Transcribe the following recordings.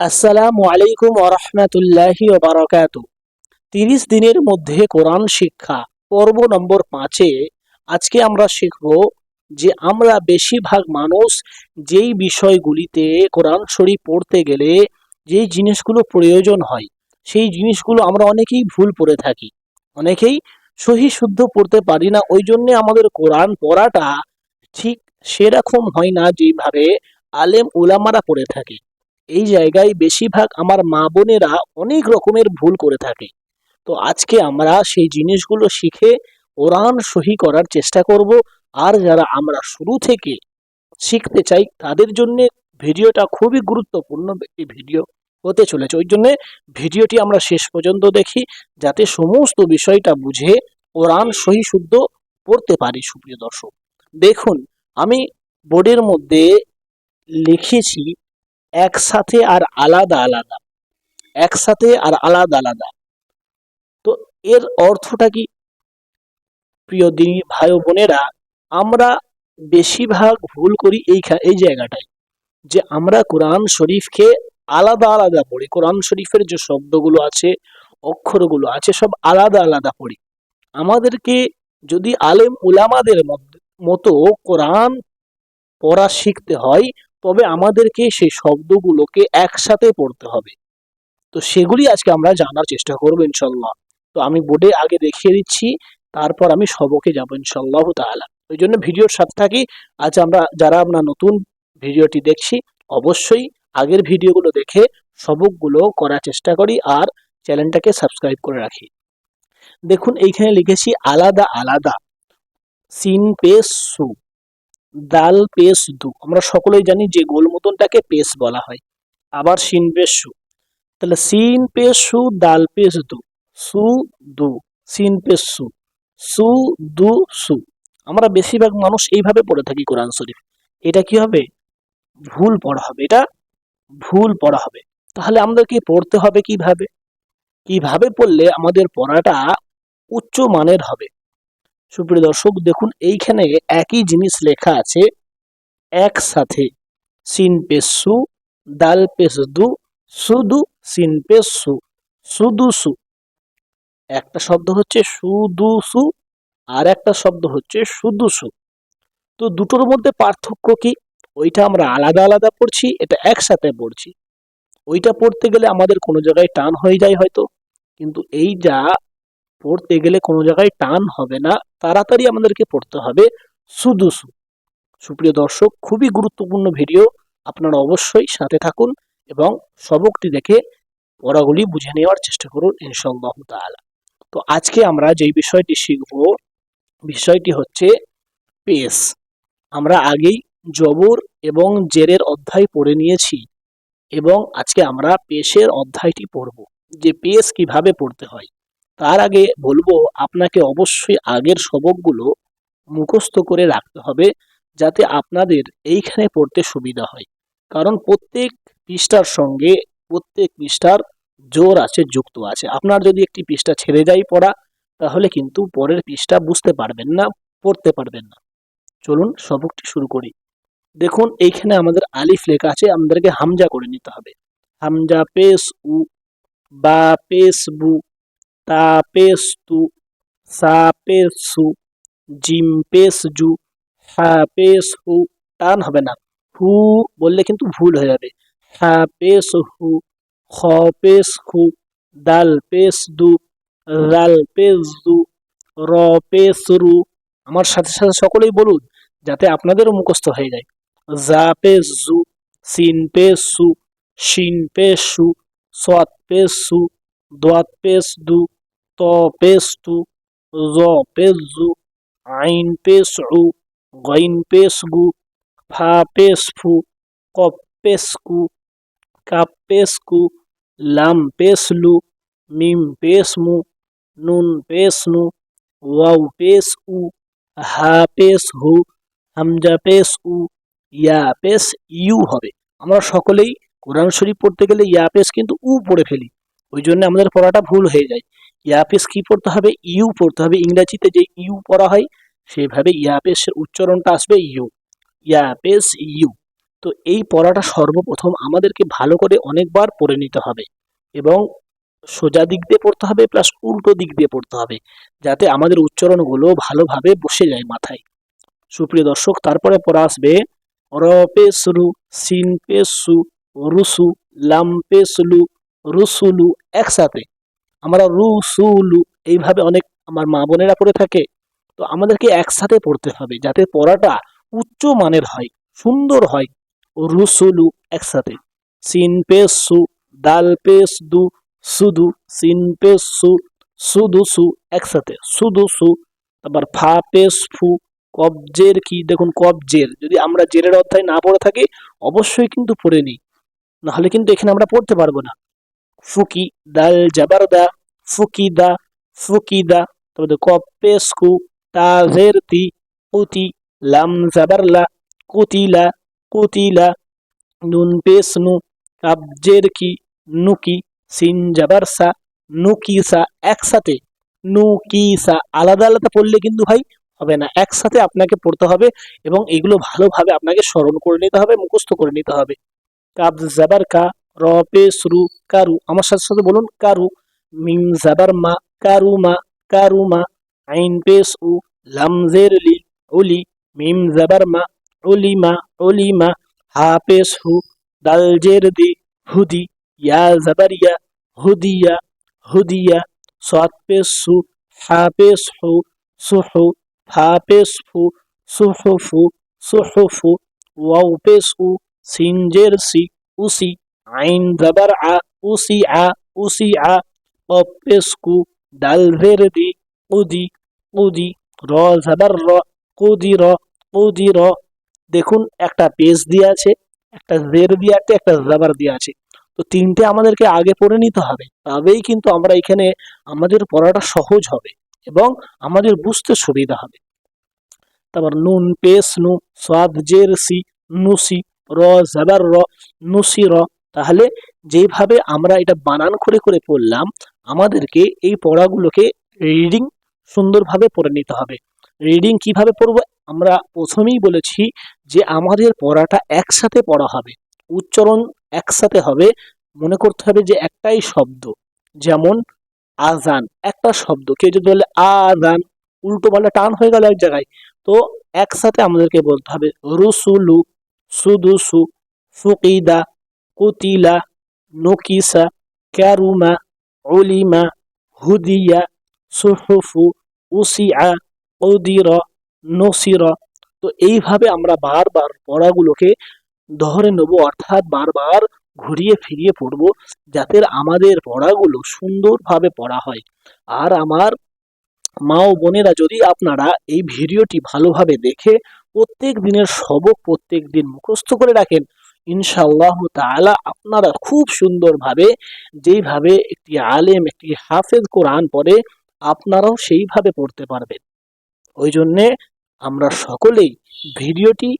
আসসালামু আলাইকুম ওরহমতুল্লাহি ওবরাকাত তিরিশ দিনের মধ্যে কোরআন শিক্ষা পর্ব নম্বর পাঁচে আজকে আমরা শিখব যে আমরা বেশিরভাগ মানুষ যেই বিষয়গুলিতে কোরআন শরীফ পড়তে গেলে যেই জিনিসগুলো প্রয়োজন হয়, সেই জিনিসগুলো আমরা অনেকেই ভুল পড়ে থাকি। অনেকেই সহি শুদ্ধ পড়তে পারি না, ওই জন্যে আমাদের কোরআন পড়াটা ঠিক সেরকম হয় না যেভাবে আলেম উলামারা পড়ে থাকে। এই জায়গায় বেশিরভাগ আমার মা বোনেরা অনেক রকমের ভুল করে থাকে। তো আজকে আমরা সেই জিনিসগুলো শিখে কোরআন সহি করার চেষ্টা করব। আর যারা আমরা শুরু থেকে শিখতে চাই, তাদের জন্য ভিডিওটা খুবই গুরুত্বপূর্ণ একটি ভিডিও হতে চলেছে। ওই জন্যে ভিডিওটি আমরা শেষ পর্যন্ত দেখি, যাতে সমস্ত বিষয়টা বুঝে কোরআন সহি শুদ্ধ পড়তে পারি, সুপ্রিয় দর্শক। দেখুন, আমি বোর্ডের মধ্যে লিখেছি একসাথে আর আলাদা আলাদা। একসাথে আর আলাদা আলাদা। তো এর অর্থটা কি? প্রিয় দিনী ভাই বোনেরা, আমরা বেশিরভাগ ভুল করি এই এই জায়গাটায়। যে আমরা কোরআন শরীফকে আলাদা আলাদা পড়ি। কোরআন শরীফের যে শব্দগুলো আছে, অক্ষরগুলো আছে, সব আলাদা আলাদা পড়ি। আমাদেরকে যদি আলেম উলামাদের মতো কোরআন পড়া শিখতে হয় তবে আমাদেরকে সেই শব্দগুলোকে একসাথে পড়তে হবে। তো সেগুলি আজকে আমরা জানার চেষ্টা করব ইনশাল্লাহ তো আমি বোর্ডে আগে দেখিয়ে দিচ্ছি, তারপর আমি সবকে যাব ইনশাল্লাহ তাআলা। ওই জন্য ভিডিওর সাথে থাকি। আজ আমরা যারা আমরা নতুন ভিডিওটি দেখছি, অবশ্যই আগের ভিডিওগুলো দেখে সবকগুলো করার চেষ্টা করি আর চ্যানেলটাকে সাবস্ক্রাইব করে রাখি। দেখুন, এইখানে লিখেছি আলাদা আলাদা। সিন পেস সু। দাল পেস দু। আমরা সকলেই জানি যে গোল মতনটাকে পেস বলা হয়। আবার সিন পেস সু। তাহলে সিন পেস সু, দাল পেস দু। সু, দু। সিন পেস সু। সু, দু, সু। আমরা বেশিরভাগ মানুষ এইভাবে পড়ে থাকি কোরআন শরীফ। এটা কি হবে? ভুল পড়া হবে। এটা ভুল পড়া হবে। তাহলে আমাদেরকে পড়তে হবে কীভাবে? কীভাবে পড়লে আমাদের পড়াটা উচ্চ মানের হবে? সুপ্রিয় দর্শক, দেখুন, এইখানে একই জিনিস লেখা আছে, একসাথে। সিন পেস, দাল পেস দু সুদু, সিন পেস সু সুদু সু। একটা শব্দ হচ্ছে সুদু সু, আর একটা শব্দ হচ্ছে সুদু সু। তো দুটোর মধ্যে পার্থক্য কি? ওইটা আমরা আলাদা আলাদা পড়ছি, এটা একসাথে পড়ছি। ওইটা পড়তে গেলে আমাদের কোনো জায়গায় টান হয়ে যায় হয়তো, কিন্তু এই যা পড়তে গেলে কোনো জায়গায় টান হবে না। তাড়াতাড়ি আমাদেরকে পড়তে হবে। সুদুসু সুপ্রিয় দর্শক, খুবই গুরুত্বপূর্ণ ভিডিও। আপনারা অবশ্যই সাথে থাকুন এবং সবকটি দেখে পড়াগুলি বুঝে নেওয়ার চেষ্টা করুন ইনশাল্লাহ তাআলা। তো আজকে আমরা যেই বিষয়টি শিখব, বিষয়টি হচ্ছে পেস। আমরা আগেই জবর এবং জেরের অধ্যায় পড়ে নিয়েছি এবং আজকে আমরা পেশের অধ্যায়টি পড়ব। যে পেশ কীভাবে পড়তে হয়। তার আগে বলব, আপনাকে অবশ্যই আগের সবকগুলো মুখস্থ করে রাখতে হবে যাতে আপনাদের এইখানে পড়তে সুবিধা হয়। কারণ প্রত্যেক পৃষ্ঠার সঙ্গে প্রত্যেক পৃষ্ঠার জোর আছে, যুক্ত আছে। আপনার যদি একটি পৃষ্ঠা ছেড়ে যায় পড়া, তাহলে কিন্তু পরের পৃষ্ঠা বুঝতে পারবেন না, পড়তে পারবেন না। চলুন সবকটি শুরু করি। দেখুন, এইখানে আমাদের আলিফ লেখা আছে, আমাদেরকে হামজা করে নিতে হবে। হামজা পেস উ বা পেস বু তা পেস তু সা পেস সু জিম পেস জু হা পেস হু টান হবে না হু বললে কিন্তু ভুল হয়ে যাবে হা পেস হু খ পেস খু দাল পেস দু রাল পেস দু র পেস রু আমার সাথে সাথে সকলেই বলুন, যাতে আপনাদেরও মুখস্থ হয়ে যায়। জা পেস সিন পেস শিন পেস সু সাত পেস দোয়াত ত পেস তু জ পেস জু আইন পেস গইন পেস গু ফা পেস ফু কপ পেস কু কাপ পেস কু লাম পেস লু মিম পেস মু নুন পেস নু ওয়াও পেস উ হা পেস হু হামজা পেস উ ইয়া, পেস, ইউ হবে। আমরা সকলেই কোরআন শরীফ পড়তে গেলে ইয়া, পেস কিন্তু উ পড়ে ফেলি। ওই জন্য আমাদের পড়াটা ভুল হয়ে যায়। ইয়া পেস কি পড়তে হবে? ইউ পড়তে হবে। ইংরাজিতে যে ইউ পড়া হয়, সেভাবে ইয়া পেসের উচ্চারণটা আসবে ইউ। ইয়া পেস ইউ। তো এই পড়াটা সর্বপ্রথম আমাদেরকে ভালো করে অনেকবার পড়ে নিতে হবে এবং সোজা দিক দিয়ে পড়তে হবে প্লাস উল্টো দিক দিয়ে পড়তে হবে, যাতে আমাদের উচ্চারণগুলো ভালোভাবে বসে যায় মাথায়। সুপ্রিয় দর্শক, তারপরে পড়া আসবে র পে সুরু সিন পে সু রুসু লাম পে রুসুলু একসাথে। আমরা রুসুলু, এইভাবে অনেক আমার মা বোনেরা পড়ে থাকে। তো আমাদেরকে একসাথে পড়তে হবে যাতে পড়াটা উচ্চ মানের হয়, সুন্দর হয়। রুসুলু একসাথে। সিন পেস সু দাল পেস দু সুদু, সিন পেস সু সুদু সু একসাথে। সুদু সু তারপর ফা পেস ফু কবজের কি, দেখুন কবজের। যদি আমরা জেরের অধ্যায় না পড়ে থাকি, অবশ্যই কিন্তু পড়ে নিই। নাহলে কিন্তু এখানে আমরা পড়তে পারব না। ফুকি দাল জাবার দা ফুকি দা ফুকি দা তারপরে কব পেস কু তাজের তি কুতি লাম জাবার লা কুতিলা কুতিলা নুন পেস নু কাবজের কি নুকি সিন জাবার সা নুকিসা একসাথে নুকিসা আলাদা আলাদা পড়লে কিন্তু ভাই হবে না একসাথে আপনাকে পড়তে হবে এবং এগুলো ভালোভাবে আপনাকে স্মরণ করে নিতে হবে মুখস্থ করে নিতে হবে কাব জাবার কা র পেস রু কারু। আমার সাথে সাথে বলুন, কারু। মিম জাবার মা, কারু মা কারু মা। আইন পেস উ লামজের লি উলি মিম জাবার মা উলিমা উলিমা হা পেস হু দালজের দি হুদি ইয়া জাবারিয়া হুদিয়া হুদিয়া সাত পেস সু, হা পেস হু সুহু। ফা পেস ফু সুহুফু সুহুফু। ওয়াও পেস উ সিনজের সি উসি আইন জাবার আ, উসি আ উসি আ কপ পেস কু দালজের দি, উদি উদি র জাবার র, কুদি র কুদি র। দেখুন, একটা পেস দিয়ে আছে, একটা জের দিয়ে আছে, একটা জাবার দিয়ে আছে। তো তিনটে আমাদেরকে আগে পড়ে নিতে হবে, তবেই কিন্তু আমরা এখানে আমাদের পড়াটা সহজ হবে এবং আমাদের বুঝতে সুবিধা হবে। তারপর নুন পেস নু সাদ জের সি নুসি র জাবার র নুসি র তাহলে যেভাবে আমরা এটা বানান করে করে পড়লাম, আমাদেরকে এই পড়াগুলোকে রিডিং সুন্দরভাবে পড়ে নিতে হবে। রিডিং কীভাবে পড়ব? আমরা প্রথমেই বলেছি যে আমাদের পড়াটা একসাথে পড়া হবে। উচ্চারণ একসাথে হবে। মনে করতে হবে যে একটাই শব্দ। যেমন, আজান। একটা শব্দ। কেউ যদি বলে, আজান, উল্টো পাল্টা টান হয়ে গেল এক জায়গায়, তো একসাথে আমাদেরকে বলতে হবে, রুসুলু, সুদুসু ফুকিদা কুতিলা নকিসা ক্যারুমা উলিমা হুদিয়া সুহুফু উসিয়া উদির নসির তো এইভাবে আমরা বারবার পড়াগুলোকে ধরে নেব, অর্থাৎ বারবার ঘুরিয়ে ফিরিয়ে পড়ব, যাতে আমাদের পড়াগুলো সুন্দরভাবে পড়া হয়। আর আমার মা ও বোনেরা যদি আপনারা এই ভিডিওটি ভালোভাবে দেখে প্রত্যেক দিনের সবক প্রত্যেক দিন মুখস্থ করে রাখেন ইনশাআল্লাহ তাআলা আপনারা খুব সুন্দরভাবে যেইভাবে একটি আলেম, একটি হাফেজ কোরআন পড়ে, আপনারাও সেইভাবে পড়তে পারবেন। ওই জন্যে আমরা সকলেই ভিডিওটি,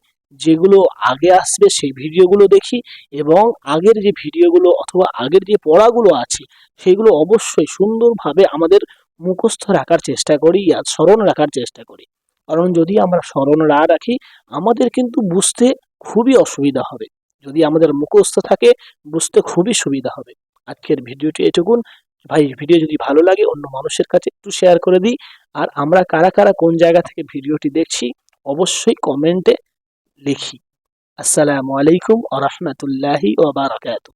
যেগুলো আগে আসবে সেই ভিডিওগুলো দেখি এবং আগের যে ভিডিওগুলো অথবা আগের যে পড়াগুলো আছে, সেগুলো অবশ্যই সুন্দরভাবে আমাদের মুখস্থ রাখার চেষ্টা করি আর স্মরণ রাখার চেষ্টা করি। কারণ যদি আমরা স্মরণ না রাখি, আমাদের কিন্তু বুঝতে খুবই অসুবিধা হবে। যদি আমাদের মুখস্থ থাকে, বুঝতে খুবই সুবিধা হবে। আজকের ভিডিওটি এটুকুন। ভাই, ভিডিও যদি ভালো লাগে, অন্য মানুষের কাছে একটু শেয়ার করে দিই। আর আমরা কারা কারা কোন জায়গা থেকে ভিডিওটি দেখছি, অবশ্যই কমেন্টে লিখি। আসসালামু আলাইকুম আ রহমতুল্লাহি ওবারাকাতু